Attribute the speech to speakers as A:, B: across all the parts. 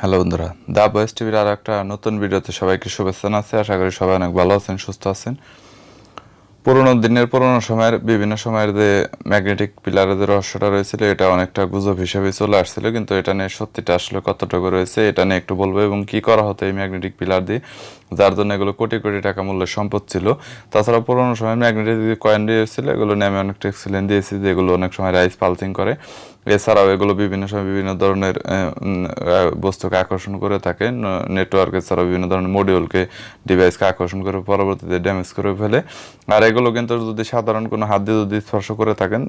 A: Hello বন্ধুরা, দা বয়েস টিভির আর একটা নতুন ভিডিওতে সবাইকে শুভেচ্ছা আছে আশা করি সবাই অনেক ভালো আছেন, সুস্থ আছেন। পুরোনো দিনের পুরোনো সময়ের, বিভিন্ন সময়ের যে ম্যাগনেটিক পিলারের যে রহস্যটা রয়েছিল, এটা অনেকটা গুজব হিসেবে চলে আসছিল, কিন্তু এটা নিয়ে সত্যিটা আসলে কতটুকু রয়েছে, এটা নিয়ে একটু বলব, এবং কি করা হতো এই ম্যাগনেটিক পিলার দিয়ে, যার জন্য এগুলো কোটি কোটি টাকা মূল্যের সম্পদ ছিল। তাছাড়া পুরোনো সময় ম্যাগনেটিক যে কয়েন দিয়েছিল এগুলো নিয়ে আমি অনেকটা এক্সিলেন্ট দিয়েছি, যেগুলো অনেক সময় রাইস পালসিং করে। এছাড়াও এগুলো বিভিন্ন সময় বিভিন্ন ধরনের বস্তুকে আকর্ষণ করে থাকে। নেটওয়ার্ক এছাড়াও বিভিন্ন ধরনের মডিউলকে ডিভাইসকে আকর্ষণ করে পরবর্তীতে ড্যামেজ করে ফেলে। আর এগুলো কিন্তু যদি সাধারণ কোনো হাত দিয়ে যদি স্পর্শ করে থাকেন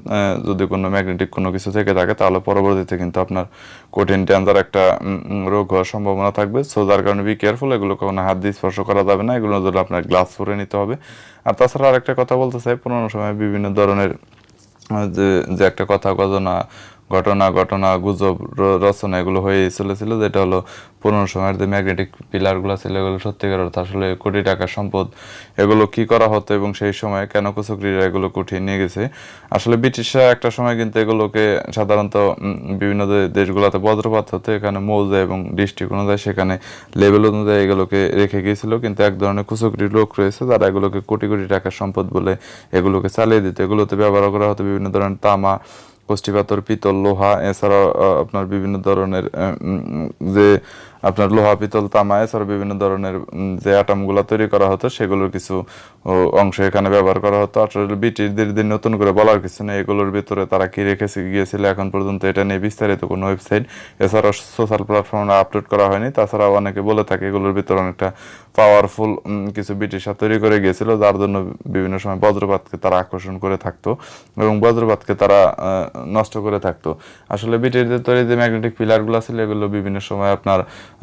A: যদি কোনো ম্যাগনেটিক কোনো কিছু থেকে থাকে, তাহলে পরবর্তীতে কিন্তু আপনার কঠিন ডেঞ্জার একটা রোগ হওয়ার সম্ভাবনা থাকবে। সো যার কারণে বি কেয়ারফুল এগুলো কখনো হাত দিয়ে স্পর্শ করা যাবে না। এগুলো যদি আপনার গ্লাস পরে নিতে হবে। আর তাছাড়া আরেকটা কথা বলতে চাই, পুরোনো সময় বিভিন্ন ধরনের যে একটা কথা ঘটনা ঘটনা ঘটনা, গুজব রচনা এগুলো হয়ে চলেছিল, যেটা হলো পুরোনো সময়ের যে ম্যাগনেটিক পিলারগুলো ছিল, এগুলো সত্যিকার অর্থে আসলে কোটি টাকার সম্পদ। এগুলো কি করা হতো এবং সেই সময় কেন কুচক্রীরা এগুলো উঠিয়ে নিয়ে গেছে? আসলে ব্রিটিশরা একটা সময় কিন্তু এগুলোকে সাধারণত বিভিন্ন দে- দেশগুলোতে বজ্রপাত হতো, এখানে মৌজা এবং ডিস্ট্রিক্ট অনুযায়ী সেখানে লেভেল অনুযায়ী এগুলোকে রেখে গিয়েছিল, কিন্তু এক ধরনের কুচক্রী লোক রয়েছে, যারা এগুলোকে কোটি কোটি টাকার সম্পদ বলে এগুলোকে চালিয়ে দিত। এগুলোতে ব্যবহার করা হতো বিভিন্ন ধরনের তামা কষ্টিপাতর পিতল লোহা এছাড়াও আপনার বিভিন্ন ধরনের যে আপনার লোহা, পিতল, তামা এছাড়াও বিভিন্ন ধরনের যে আটামগুলো তৈরি করা হতো, সেগুলোর কিছু অংশ এখানে ব্যবহার করা হতো। আসলে ব্রিটিশদের দিয়ে নতুন করে বলার কিছু নেই, এগুলোর ভিতরে তারা কি রেখেছে গিয়েছিল, এখন পর্যন্ত এটা নিয়ে বিস্তারিত কোনো ওয়েবসাইট এছাড়াও সোশ্যাল প্ল্যাটফর্মে আপলোড করা হয়নি। তাছাড়াও অনেকে বলে থাকে, এগুলোর ভিতরে অনেকটা পাওয়ারফুল কিছু ব্রিটিশরা তৈরি করে গিয়েছিল, যার জন্য বিভিন্ন সময় বজ্রপাতকে তারা আকর্ষণ করে থাকতো এবং বজ্রপাতকে তারা নষ্ট করে থাকতো। আসলে ব্রিটিশদের তৈরি যে ম্যাগনেটিক পিলারগুলো ছিল, এগুলো বিভিন্ন সময় আপনার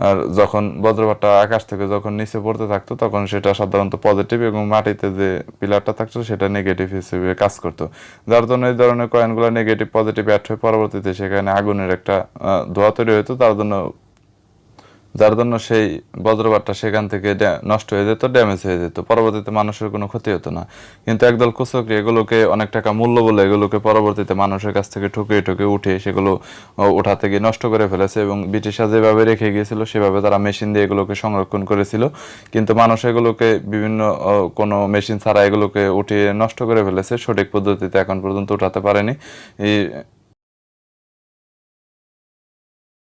A: আর যখন বজ্রপাতটা আকাশ থেকে যখন নিচে পড়তে থাকতো, তখন সেটা সাধারণত পজিটিভ এবং মাটিতে যে পিলারটা থাকতো, সেটা নেগেটিভ হিসেবে কাজ করতো। যার জন্য এই ধরনের কয়েনগুলো নেগেটিভ পজিটিভ অ্যাড হয়ে পরবর্তীতে সেখানে আগুনের একটা ধোয়া তৈরি হতো। তার জন্য যার জন্য সেই বজ্রপাতটা সেখান থেকে নষ্ট হয়ে যেত ড্যামেজ হয়ে যেত। পরবর্তীতে মানুষের কোনো ক্ষতি হতো না। কিন্তু একদল কুচক্রী এগুলোকে অনেক টাকা মূল্য বলে এগুলোকে পরবর্তীতে মানুষের কাছ থেকে ঠুকে ঠুকে উঠে সেগুলো ওঠা থেকে নষ্ট করে ফেলেছে এবং ব্রিটিশরা যেভাবে রেখে গিয়েছিল, সেভাবে তারা মেশিন দিয়ে এগুলোকে সংরক্ষণ করেছিল। কিন্তু মানুষ এগুলোকে বিভিন্ন কোনো মেশিন ছাড়া এগুলোকে উঠিয়ে নষ্ট করে ফেলেছে। সঠিক পদ্ধতিতে এখন পর্যন্ত উঠাতে পারেনি।